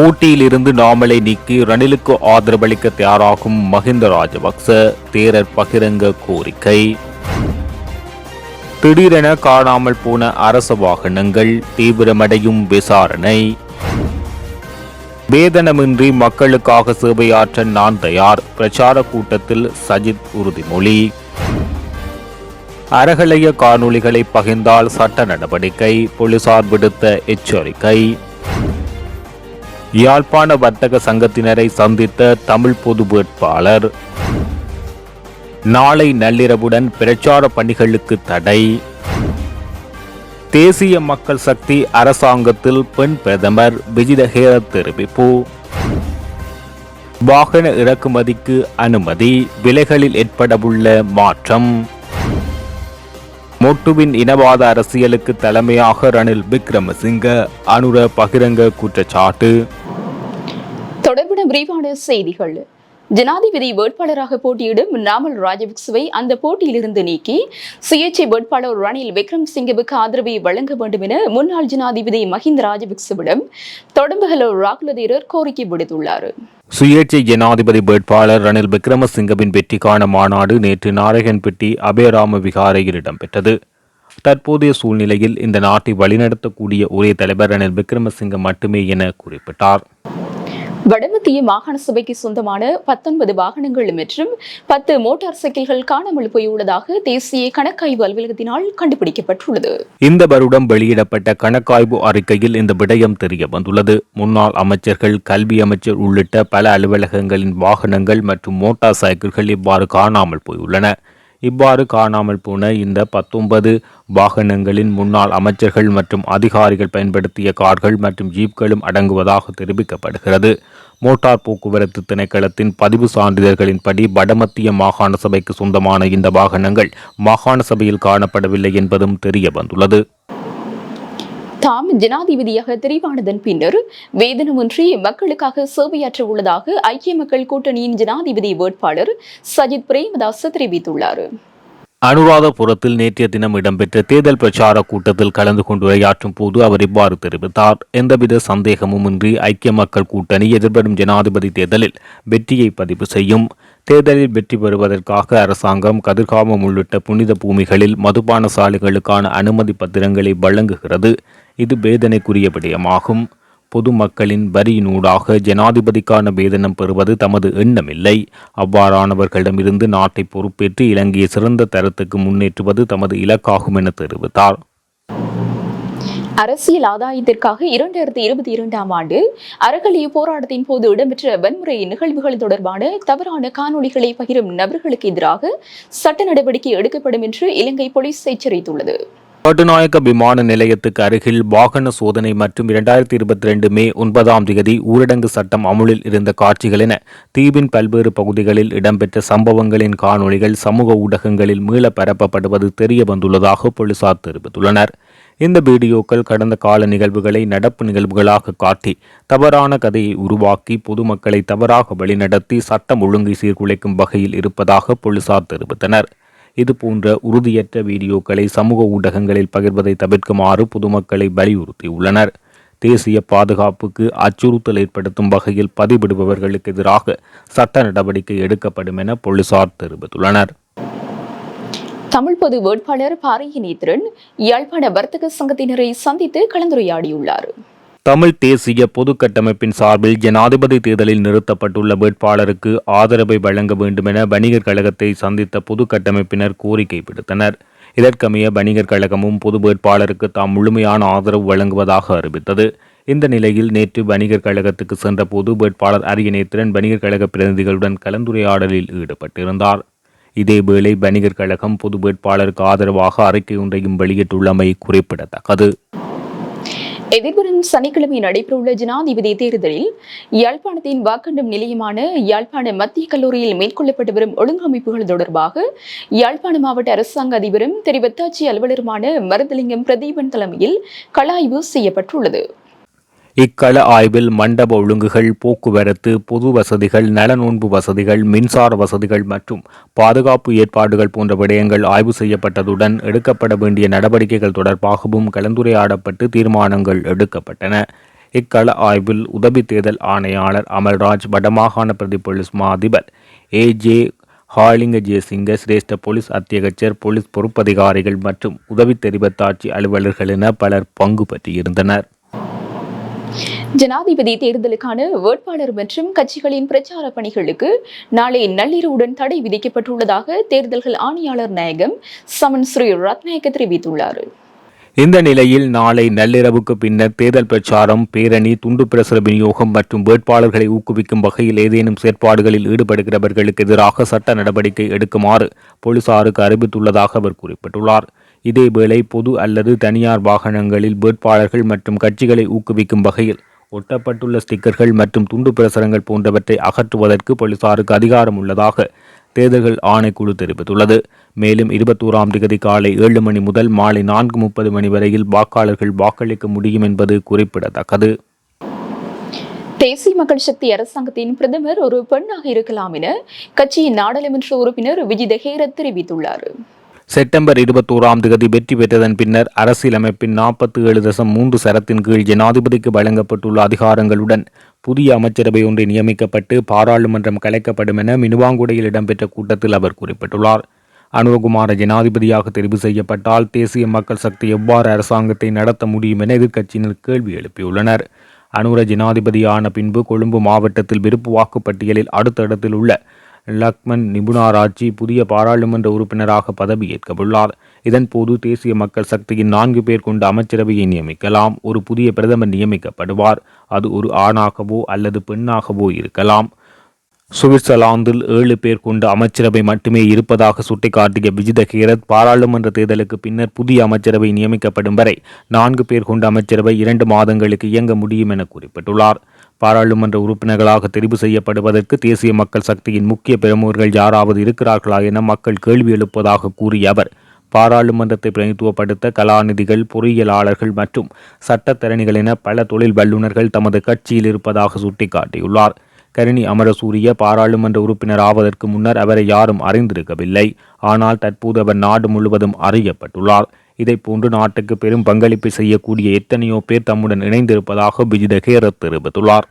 போட்டியிலிருந்து நாமலை நீக்கி ரணிலுக்கு ஆதரவளிக்க தயாராகும் மஹிந்த ராஜபக்ச தேரர் பகிரங்க கோரிக்கை. திடீரென காணாமல் போன அரச வாகனங்கள் தீவிரமடையும் விசாரணை. வேதனமின்றி மக்களுக்காக சேவையாற்ற நான் தயார் பிரச்சார கூட்டத்தில் சஜித் உறுதிமொழி. அறகலைய காணொளிகளை பகிர்ந்தால் சட்ட நடவடிக்கை போலீசார் விடுத்த எச்சரிக்கை. யாழ்ப்பாண வர்த்தக சங்கத்தினரை சந்தித்த தமிழ் பொது வேட்பாளர். நாளை நள்ளிரவுடன் பிரச்சார பணிகளுக்கு தடை. தேசிய மக்கள் சக்தி அரசாங்கத்தில் பெண் பிரதமர் விஜிதஹேர தெரிவிப்பு. வாகன இறக்குமதிக்கு அனுமதி விலைகளில் ஏற்படவுள்ள மாற்றம். மொட்டுவின் இனவாத அரசியலுக்கு தலைமையாக ரணில் விக்ரமசிங்க அனுர பகிரங்க குற்றச்சாட்டு. விரிவான செய்திகள். ஜனாதிபதி வேட்பாளராக போட்டியிடும் நாமல் ராஜபக்சவை அந்த போட்டியிலிருந்து நீக்கி சுயேட்சை வேட்பாளர் ரணில் விக்ரம் சிங்கவுக்கு ஆதரவை வழங்க வேண்டும் என முன்னாள் ஜனாதிபதி மஹிந்த ராஜபக்சவிடம் தொடர்புகளோ ராகுல தேரர் கோரிக்கை விடுத்துள்ளார். சுயேட்சை ஜனாதிபதி வேட்பாளர் ரணில் விக்ரமசிங்கவின் வெற்றிக்கான மாநாடு நேற்று நாராயண்பட்டி அபயராம விகாரையில் இடம்பெற்றது. தற்போதைய சூழ்நிலையில் இந்த நாட்டை வழிநடத்தக்கூடிய ஒரே தலைவர் ரணில் விக்ரமசிங்க மட்டுமே என குறிப்பிட்டார். வடமத்திய மாகாண சபைக்கு சொந்தமான பத்தொன்பது வாகனங்கள் மற்றும் பத்து மோட்டார் சைக்கிள்கள் காணாமல் போயுள்ளதாக தேசிய கணக்காய்வு அலுவலகத்தினால் கண்டுபிடிக்கப்பட்டுள்ளது. இந்த வருடம் வெளியிடப்பட்ட கணக்காய்வு அறிக்கையில் இந்த விடயம் தெரிய வந்துள்ளது. முன்னாள் அமைச்சர்கள் கல்வி அமைச்சர் உள்ளிட்ட பல அலுவலகங்களின் வாகனங்கள் மற்றும் மோட்டார் சைக்கிள்கள் இவ்வாறு காணாமல் போயுள்ளன. இவ்வாறு காணாமல் போன இந்த பத்தொன்பது வாகனங்களின் முன்னாள் அமைச்சர்கள் மற்றும் அதிகாரிகள் பயன்படுத்திய கார்கள் மற்றும் ஜீப்களும் அடங்குவதாக தெரிவிக்கப்படுகிறது. மோட்டார் போக்குவரத்து திணைக்களத்தின் பதிவு சான்றிதழ்களின்படி வடமத்திய மாகாண சபைக்கு சொந்தமான இந்த வாகனங்கள் மாகாண சபையில் காணப்படவில்லை என்பதும் தெரிய வந்துள்ளது. தாம் ஜனாதிபதியாக தெரிவானதன் பின்னர் வேதனமின்றி மக்களுக்காக சேவையாற்ற உள்ளதாக ஐக்கிய மக்கள் கூட்டணியின் ஜனாதிபதி வேட்பாளர் சஜித் பிரேமதாஸ் தெரிவித்துள்ளார். அனுராதபுரத்தில் நேற்றைய தினம் இடம்பெற்ற தேர்தல் பிரச்சார கூட்டத்தில் கலந்து கொண்டு உரையாற்றும் போது அவர் இவ்வாறு தெரிவித்தார். எந்தவித சந்தேகமுமின்றி ஐக்கிய மக்கள் கூட்டணி எதிர்வரும் ஜனாதிபதி தேர்தலில் வெற்றியை பதிவு செய்யும். தேர்தலில் வெற்றி பெறுவதற்காக அரசாங்கம் கதிர்காமம் உள்ளிட்ட புனித பூமிகளில் மதுபான சாலைகளுக்கான அனுமதி பத்திரங்களை வழங்குகிறது. இது வேதனைக்குரிய விடயமாகும். பொதுமக்களின் வரியினூடாக ஜனாதிபதிக்கான வேதனம் பெறுவது தமது எண்ணமில்லை. அவ்வாறானவர்களிடமிருந்து நாட்டை பொறுப்பேற்று இலங்கையை சிறந்த தரத்துக்கு முன்னேற்றுவது தமது இலக்காகும் என தெரிவித்தார். அரசியல் ஆதாயத்திற்காக இரண்டாயிரத்தி இருபத்தி இரண்டாம் ஆண்டு அறகலிய போராட்டத்தின் போது இடம்பெற்ற வன்முறை நிகழ்வுகள் தொடர்பான தவறான காணொளிகளை பகிரும் நபர்களுக்கு எதிராக சட்ட நடவடிக்கை எடுக்கப்படும் என்று இலங்கை போலீஸ் எச்சரித்துள்ளது. கட்டுநாயக்க விமான நிலையத்துக்கு அருகில் வாகன சோதனை மற்றும் இரண்டாயிரத்தி இருபத்தி ரெண்டு மே ஒன்பதாம் தேதி ஊரடங்கு சட்டம் அமுலில் இருந்த காட்சிகள் என தீவின் பல்வேறு பகுதிகளில் இடம்பெற்ற சம்பவங்களின் காணொளிகள் சமூக ஊடகங்களில் மீள பரப்பப்படுவது தெரிய வந்துள்ளதாக போலீசார் தெரிவித்துள்ளனர். இந்த வீடியோக்கள் கடந்த கால நிகழ்வுகளை நடப்பு நிகழ்வுகளாக காட்டி தவறான கதையை உருவாக்கி பொதுமக்களை தவறாக வழிநடத்தி சட்டம் ஒழுங்கை சீர்குலைக்கும் வகையில் இருப்பதாக போலீசார் தெரிவித்தனர். இது போன்ற உறுதியற்ற வீடியோக்களை சமூக ஊடகங்களில் பகிர்வதை தவிர்க்குமாறு பொதுமக்களை வலியுறுத்தியுள்ளனர். தேசிய பாதுகாப்புக்கு அச்சுறுத்தல் ஏற்படுத்தும் வகையில் பதிவிடுபவர்களுக்கு எதிராக சட்ட நடவடிக்கை எடுக்கப்படும் என போலீசார் தெரிவித்துள்ளனர். தமிழ் பொது வேட்பாளர் பாரியினேத்திரன் யாழ்ப்பாண வர்த்தக சங்கத்தினரை சந்தித்து கலந்துரையாடியுள்ளார். தமிழ் தேசிய பொது கட்டமைப்பின் சார்பில் ஜனாதிபதி தேர்தலில் நிறுத்தப்பட்டுள்ள வேட்பாளருக்கு ஆதரவை வழங்க வேண்டுமென வணிகர் கழகத்தை சந்தித்த பொது கட்டமைப்பினர் கோரிக்கை விடுத்தனர். இதற்கமைய வணிகர் கழகமும் பொது வேட்பாளருக்கு தாம் முழுமையான ஆதரவு வழங்குவதாக அறிவித்தது. இந்த நிலையில் நேற்று வணிகர் கழகத்துக்கு சென்ற பொது வேட்பாளர் அரியநேத்திரன் வணிகர் கழக பிரதிநிதிகளுடன் கலந்துரையாடலில் ஈடுபட்டிருந்தார். இதேவேளை வணிகர் கழகம் பொது வேட்பாளருக்கு ஆதரவாக அறிக்கை ஒன்றையும் வெளியிட்டுள்ளமை குறிப்பிடத்தக்கது. எதிர்வரும் சனிக்கிழமை நடைபெறவுள்ள ஜனாதிபதி தேர்தலில் யாழ்ப்பாணத்தின் வாக்கண்டம் நிலையமான யாழ்ப்பாண மத்திய கல்லூரியில் மேற்கொள்ளப்பட்டு வரும் ஒழுங்கமைப்புகள் தொடர்பாக யாழ்ப்பாண மாவட்ட அரசாங்க அதிபரும் தெரிவத்தாட்சி அலுவலருமான மருதலிங்கம் பிரதீபன் தலைமையில் கலாய்வு செய்யப்பட்டுள்ளது. இக்கள ஆய்வில் மண்டப ஒழுங்குகள் போக்குவரத்து பொது வசதிகள் நலனோன்பு வசதிகள் மின்சார வசதிகள் மற்றும் பாதுகாப்பு ஏற்பாடுகள் போன்ற விடயங்கள் ஆய்வு செய்யப்பட்டதுடன் எடுக்கப்பட வேண்டிய நடவடிக்கைகள் தொடர்பாகவும் கலந்துரையாடப்பட்டு தீர்மானங்கள் எடுக்கப்பட்டன. இக்கள ஆய்வில் உதவி தேர்தல் ஆணையாளர் அமல்ராஜ் வடமாகாண பிரதி போலீஸ் மா அதிபர் ஏ. ஜே. ஹாலிங்க ஜெயசிங்க சிரேஷ்ட போலீஸ் அத்தியகச்சர் போலீஸ் பொறுப்பதிகாரிகள் மற்றும் உதவி தெரிவத்தாட்சி அலுவலர்கள் என பலர் பங்கு பற்றியிருந்தனர் ஜனாதிபதி தேர்தலுக்கான வேட்பாளர் மற்றும் கட்சிகளின் பிரச்சார பணிகளுக்கு நாளை நள்ளிரவுடன் தடை விதிக்கப்பட்டுள்ளதாக தேர்தல்கள் ஆணையாளர் நாயகம் சமன் ஸ்ரீ ரத்நாயக்க தெரிவித்துள்ளார். இந்த நிலையில் நாளை நள்ளிரவுக்கு பின்னர் தேர்தல் பிரச்சாரம் பேரணி துண்டு பிரசுர விநியோகம் மற்றும் வேட்பாளர்களை ஊக்குவிக்கும் வகையில் ஏதேனும் செயற்பாடுகளில் ஈடுபடுகிறவர்களுக்கு எதிராக சட்ட நடவடிக்கை எடுக்குமாறு போலீசாருக்கு அறிவித்துள்ளதாக அவர் குறிப்பிட்டுள்ளார். இதேவேளை பொது அல்லது தனியார் வாகனங்களில் வேட்பாளர்கள் மற்றும் கட்சிகளை ஊக்குவிக்கும் வகையில் ஒட்டப்பட்டுள்ள ஸ்டிக்கர்கள் மற்றும் துண்டு பிரசுரங்கள் போன்றவற்றை அகற்றுவதற்கு போலீசாருக்கு அதிகாரம் உள்ளதாக தேர்தல்கள் ஆணைக்குழு தெரிவித்துள்ளது. மேலும் இருபத்தோராம் தேதி காலை ஏழு மணி முதல் மாலை நான்கு முப்பது மணி வரையில் வாக்காளர்கள் வாக்களிக்க முடியும் என்பது குறிப்பிடத்தக்கது. தேசிய மக்கள் சக்தி அரசாங்கத்தின் பிரதமர் ஒரு பெண்ணாக இருக்கலாம் என கட்சியின் நாடாளுமன்ற உறுப்பினர் விஜித ஹேரத் தெரிவித்துள்ளார். செப்டம்பர் இருபத்தோராம் தேதி வெற்றி பெற்றதன் பின்னர் அரசியலமைப்பின் நாற்பத்தி ஏழு தசம் மூன்று சரத்தின் கீழ் ஜனாதிபதிக்கு வழங்கப்பட்டுள்ள அதிகாரங்களுடன் புதிய அமைச்சரவை ஒன்றை நியமிக்கப்பட்டு பாராளுமன்றம் கலைக்கப்படும் என மினுவாங்குடையில் இடம்பெற்ற கூட்டத்தில் அவர் குறிப்பிட்டுள்ளார். அனுரகுமார ஜனாதிபதியாக தெரிவு செய்யப்பட்டால் தேசிய மக்கள் சக்தி எவ்வாறு அரசாங்கத்தை நடத்த முடியும் என எதிர்க்கட்சியினர் கேள்வி எழுப்பியுள்ளனர். அனுர ஜனாதிபதியான பின்பு கொழும்பு மாவட்டத்தில் விருப்பு வாக்குப்பட்டியலில் அடுத்த இடத்தில் உள்ள லக்மன் நிபுணாராட்சி புதிய பாராளுமன்ற உறுப்பினராக பதவியேற்கவுள்ளார். இதன்போது தேசிய மக்கள் சக்தியின் நான்கு பேர் கொண்ட அமைச்சரவையை நியமிக்கலாம். ஒரு புதிய பிரதமர் நியமிக்கப்படுவார். அது ஒரு ஆணாகவோ அல்லது பெண்ணாகவோ இருக்கலாம். சுவிட்சர்லாந்தில் ஏழு பேர் கொண்ட அமைச்சரவை மட்டுமே இருப்பதாக சுட்டிக்காட்டிய விஜித ஹேரத் பாராளுமன்ற தேர்தலுக்கு பின்னர் புதிய அமைச்சரவை நியமிக்கப்படும் வரை நான்கு பேர் கொண்ட அமைச்சரவை இரண்டு மாதங்களுக்கு இயங்க முடியும் என குறிப்பிட்டுள்ளார். பாராளுமன்ற உறுப்பினர்களாக தெரிவு செய்யப்படுவதற்கு தேசிய மக்கள் சக்தியின் முக்கிய பிரமுகர்கள் யாராவது இருக்கிறார்களா என மக்கள் கேள்வி எழுப்பதாக கூறிய அவர் பாராளுமன்றத்தை பிரதித்துவப்படுத்த கலாநிதிகள் பொறியியலாளர்கள் மற்றும் சட்டத்தரணிகள் என பல தொழில் வல்லுநர்கள் தமது கட்சியில் இருப்பதாக சுட்டிக்காட்டியுள்ளார். கருணி அமரசூரிய பாராளுமன்ற உறுப்பினர் ஆவதற்கு முன்னர் அவரை யாரும் அறிந்திருக்கவில்லை. ஆனால் தற்போது அவர் நாடு முழுவதும் அறியப்பட்டுள்ளார். இதைப்போன்று நாட்டுக்கு பெரும் பங்களிப்பு செய்யக்கூடிய எத்தனையோ பேர் தம்முடன் இணைந்திருப்பதாக விஜித ஹேரத் தெரிவித்துள்ளார்.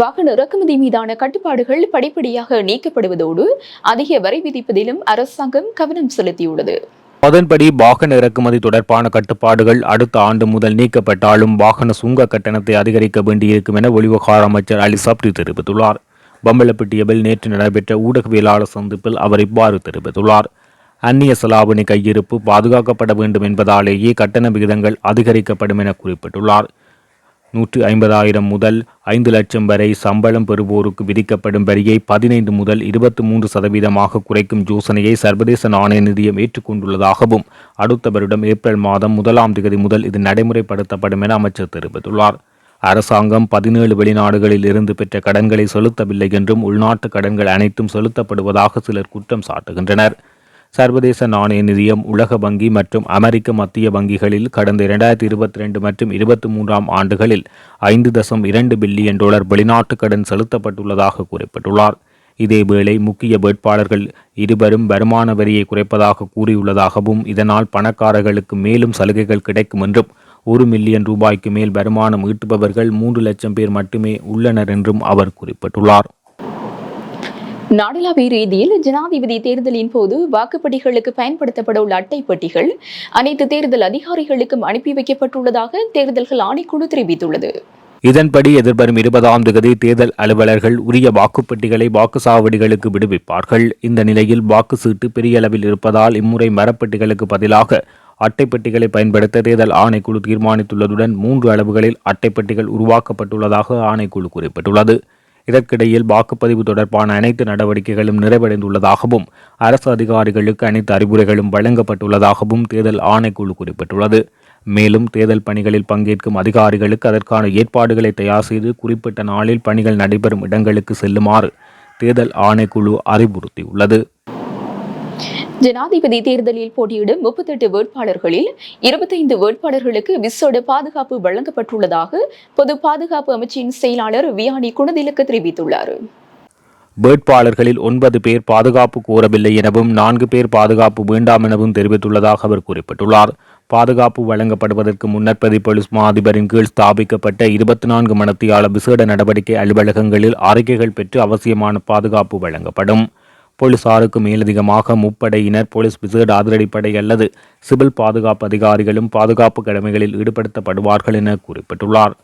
வாகன இறக்குமதி மீதான கட்டுப்பாடுகள் படிப்படியாக நீக்கப்படுவதோடு அதிக வரி விதிப்பதிலும் அரசாங்கம் கவனம் செலுத்தியுள்ளது. அதன்படி வாகன இறக்குமதி தொடர்பான கட்டுப்பாடுகள் அடுத்த ஆண்டு முதல் நீக்கப்பட்டாலும் வாகன சுங்க கட்டணத்தை அதிகரிக்க வேண்டியிருக்கும் என வெளிவகார அமைச்சர் அலி சப்ரி தெரிவித்துள்ளார். பம்பலப்பட்டியவில் நேற்று நடைபெற்ற ஊடகவியலாளர் சந்திப்பில் அவர் இவ்வாறு தெரிவித்துள்ளார். அந்நிய செலாவணி கையிருப்பு பாதுகாக்கப்பட வேண்டும் என்பதாலேயே கட்டண விகிதங்கள் அதிகரிக்கப்படும் என குறிப்பிட்டுள்ளார். நூற்று ஐம்பதாயிரம் முதல் ஐந்து லட்சம் வரை சம்பளம் பெறுவோருக்கு விதிக்கப்படும் வரியை பதினைந்து முதல் இருபத்தி மூன்று சதவீதமாக குறைக்கும் யோசனையை சர்வதேச நாணய நிதியம் ஏற்றுக்கொண்டுள்ளதாகவும் அடுத்த வருடம் ஏப்ரல் மாதம் முதலாம் தேதி முதல் இது நடைமுறைப்படுத்தப்படும் என அமைச்சர் தெரிவித்துள்ளார். அரசாங்கம் பதினேழு வெளிநாடுகளில் இருந்து பெற்ற கடன்களை செலுத்தவில்லை என்றும் உள்நாட்டு கடன்கள் அனைத்தும் செலுத்தப்படுவதாக சிலர் குற்றம் சாட்டுகின்றனர். சர்வதேச நாணய நிதியம் உலக வங்கி மற்றும் அமெரிக்க மத்திய வங்கிகளில் கடந்த இரண்டாயிரத்தி இருபத்தி ரெண்டு மற்றும் இருபத்தி மூன்றாம் ஆண்டுகளில் ஐந்து தசம் இரண்டு பில்லியன் டாலர் வெளிநாட்டு கடன் செலுத்தப்பட்டுள்ளதாக குறிப்பிட்டுள்ளார். இதேவேளை முக்கிய வேட்பாளர்கள் இருவரும் வருமான வரியை குறைப்பதாக கூறியுள்ளதாகவும் இதனால் பணக்காரர்களுக்கு மேலும் சலுகைகள் கிடைக்கும் என்றும் ஒரு மில்லியன் ரூபாய்க்கு மேல் வருமானம் ஈட்டுபவர்கள் மூன்று லட்சம் பேர் மட்டுமே உள்ளனர் என்றும் அவர் குறிப்பிட்டுள்ளார். நாடளாவிய ரீதியில் ஜனாதிபதி தேர்தலின் போது வாக்குப்பட்டிகளுக்கு பயன்படுத்தப்பட உள்ள அட்டை பெட்டிகள் அனைத்து தேர்தல் அதிகாரிகளுக்கும் அனுப்பி வைக்கப்பட்டுள்ளதாக தேர்தல்கள் ஆணைக்குழு தெரிவித்துள்ளது. இதன்படி எதிர்வரும் இருபதாம் தேதி தேர்தல் அலுவலர்கள் உரிய வாக்குப்பெட்டிகளை வாக்குச்சாவடிகளுக்கு விடுவிப்பார்கள். இந்த நிலையில் வாக்கு சீட்டு பெரிய அளவில் இருப்பதால் இம்முறை மரப்பெட்டிகளுக்கு பதிலாக அட்டைப்பெட்டிகளை பயன்படுத்த தேர்தல் ஆணைக்குழு தீர்மானித்துள்ளதுடன் மூன்று அளவுகளில் அட்டைப்பெட்டிகள் உருவாக்கப்பட்டுள்ளதாக ஆணைக்குழு குறிப்பிட்டுள்ளது. இதற்கிடையில் வாக்குப்பதிவு தொடர்பான அனைத்து நடவடிக்கைகளும் நிறைவடைந்துள்ளதாகவும் அரசு அதிகாரிகளுக்கு அனைத்து அறிவுரைகளும் வழங்கப்பட்டுள்ளதாகவும் தேர்தல் ஆணைக்குழு குறிப்பிட்டுள்ளது. மேலும் தேர்தல் பணிகளில் பங்கேற்கும் அதிகாரிகளுக்கு அதற்கான ஏற்பாடுகளை தயார் செய்து குறிப்பிட்ட நாளில் பணிகள் நடைபெறும் இடங்களுக்கு செல்லுமாறு தேர்தல் ஆணைக்குழு அறிவுறுத்தியுள்ளது. ஜனாதிபதி தேர்தலில் போட்டியிடும் முப்பத்தெட்டு வேட்பாளர்களில் இருபத்தைந்து வேட்பாளர்களுக்கு விசேட பாதுகாப்பு வழங்கப்பட்டுள்ளதாக பொது பாதுகாப்பு அமைச்சின் செயலாளர் வியானி குணதிலக்கு தெரிவித்துள்ளார். வேட்பாளர்களில் ஒன்பது பேர் பாதுகாப்பு கோரவில்லை எனவும் நான்கு பேர் பாதுகாப்பு வேண்டாம் எனவும் தெரிவித்துள்ளதாக அவர் குறிப்பிட்டுள்ளார். பாதுகாப்பு வழங்கப்படுவதற்கு முன்னர் பிரதி போலீஸ் மா அதிபரின் கீழ் ஸ்தாபிக்கப்பட்ட இருபத்தி நான்கு மணத்தியால விசேட நடவடிக்கை அலுவலகங்களில் அறிக்கைகள் பெற்று அவசியமான பாதுகாப்பு வழங்கப்படும். போலீசாருக்கு மேலதிகமாக முப்படையினர் போலீஸ் விசேட அதிரடிப்படை அல்லது சிவில் பாதுகாப்பு அதிகாரிகளும் பாதுகாப்பு கடமைகளில் ஈடுபடுத்தப்படுவார்கள் என குறிப்பிட்டுள்ளார்.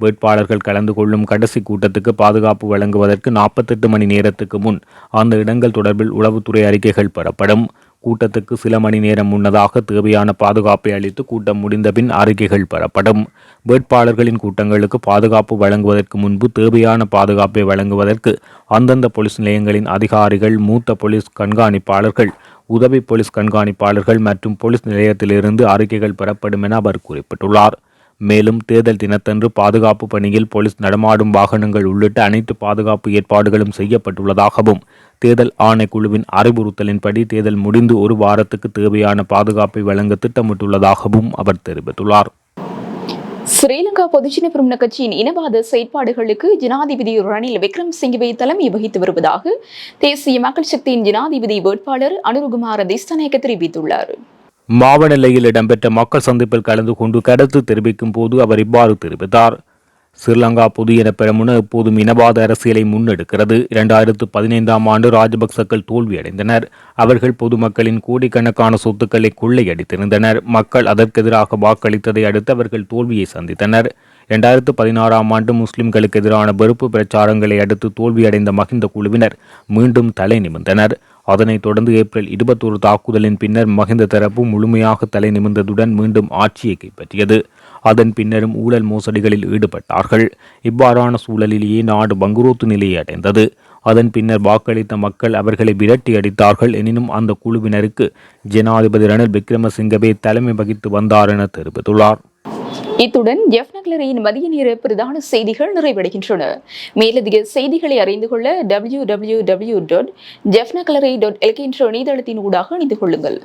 வேட்பாளர்கள் கலந்து கொள்ளும் கடைசி கூட்டத்துக்கு பாதுகாப்பு வழங்குவதற்கு நாற்பத்தெட்டு மணி நேரத்துக்கு முன் அந்த இடங்கள் தொடர்பில் உளவுத்துறை அறிக்கைகள் பெறப்படும். கூட்டத்துக்கு சில மணி நேரம் முன்னதாக தேவையான பாதுகாப்பை அளித்து கூட்டம் முடிந்தபின் அறிக்கைகள் பெறப்படும். வேட்பாளர்களின் கூட்டங்களுக்கு பாதுகாப்பு வழங்குவதற்கு முன்பு தேவையான பாதுகாப்பை வழங்குவதற்கு அந்தந்த போலீஸ் நிலையங்களின் அதிகாரிகள் மூத்த போலீஸ் கண்காணிப்பாளர்கள் உதவி போலீஸ் கண்காணிப்பாளர்கள் மற்றும் போலீஸ் நிலையத்திலிருந்து அறிக்கைகள் பெறப்படும் என அவர் குறிப்பிட்டுள்ளார். மேலும் தேர்தல் தினத்தன்று பாதுகாப்பு பணியில் போலீஸ் நடமாடும் வாகனங்கள் உள்ளிட்ட அனைத்து பாதுகாப்பு ஏற்பாடுகளும் செய்யப்பட்டுள்ளதாகவும் தேர்தல் ஆணைக்குழுவின் அறிவுறுத்தலின்படி தேர்தல் முடிந்து ஒரு வாரத்துக்கு தேவையான பாதுகாப்பை வழங்க திட்டமிட்டுள்ளதாகவும் அவர் தெரிவித்துள்ளார். ஸ்ரீலங்கா பொதுஜன பிரமுன கட்சியின் இனவாத செயற்பாடுகளுக்கு ஜனாதிபதி ரணில் விக்ரம்சிங்கவே தலைமை வகித்து வருவதாக தேசிய மக்கள் சக்தியின் ஜனாதிபதி வேட்பாளர் அனுருகுமார திஸ்தநாயக்க தெரிவித்துள்ளார். மாவநிலையில் இடம்பெற்ற மக்கள் சந்திப்பில் கலந்து கொண்டு கருத்து தெரிவிக்கும் போது அவர் இவ்வாறு தெரிவித்தார். ஸ்ரீலங்கா புதிய பெரமுன எப்போதும் இனவாத அரசியலை முன்னெடுக்கிறது. இரண்டாயிரத்து பதினைந்தாம் ஆண்டு ராஜபக்சக்கள் தோல்வியடைந்தனர். அவர்கள் பொதுமக்களின் கோடிக்கணக்கான சொத்துக்களை கொள்ளையடித்திருந்தனர். மக்கள் அதற்கெதிராக வாக்களித்ததை அடுத்து அவர்கள் தோல்வியை சந்தித்தனர். இரண்டாயிரத்து பதினாறாம் ஆண்டு முஸ்லிம்களுக்கு எதிரான வெறுப்பு பிரச்சாரங்களை அடுத்து தோல்வியடைந்த மகிந்த குழுவினர் மீண்டும் தலை நிமிர்ந்தனர். அதனைத் தொடர்ந்து ஏப்ரல் இருபத்தொரு தாக்குதலின் பின்னர் மகிந்த தரப்பு முழுமையாக தலை நிமிர்ந்ததுடன் மீண்டும் ஆட்சியை கைப்பற்றியது. அதன் பின்னரும் ஊழல் மோசடிகளில் ஈடுபட்டார்கள். இவ்வாறான சூழலிலேயே நாடு பங்குரோத்து நிலையை அடைந்தது. அதன் பின்னர் வாக்களித்த மக்கள் அவர்களை விரட்டி அடித்தார்கள். எனினும் அந்த குழுவினருக்கு ஜனாதிபதி ரணில் விக்ரமசிங்கவே தலைமை வகித்து வந்தார் என தெரிவித்துள்ளார். இத்துடன் எஃப் நக்லரியின் மதிய நேர பிரதான செய்திகள் நிறைவடைகின்றன. மேலதிக செய்திகளை அறிந்து கொள்ள டபிள்யூ டபிள்யூ டபிள்யூ டாட் ஜெஃப் நக்லரி டாட் எல்கே என்ற இணையதளத்தின் ஊடாக இணைந்து கொள்ளுங்கள்.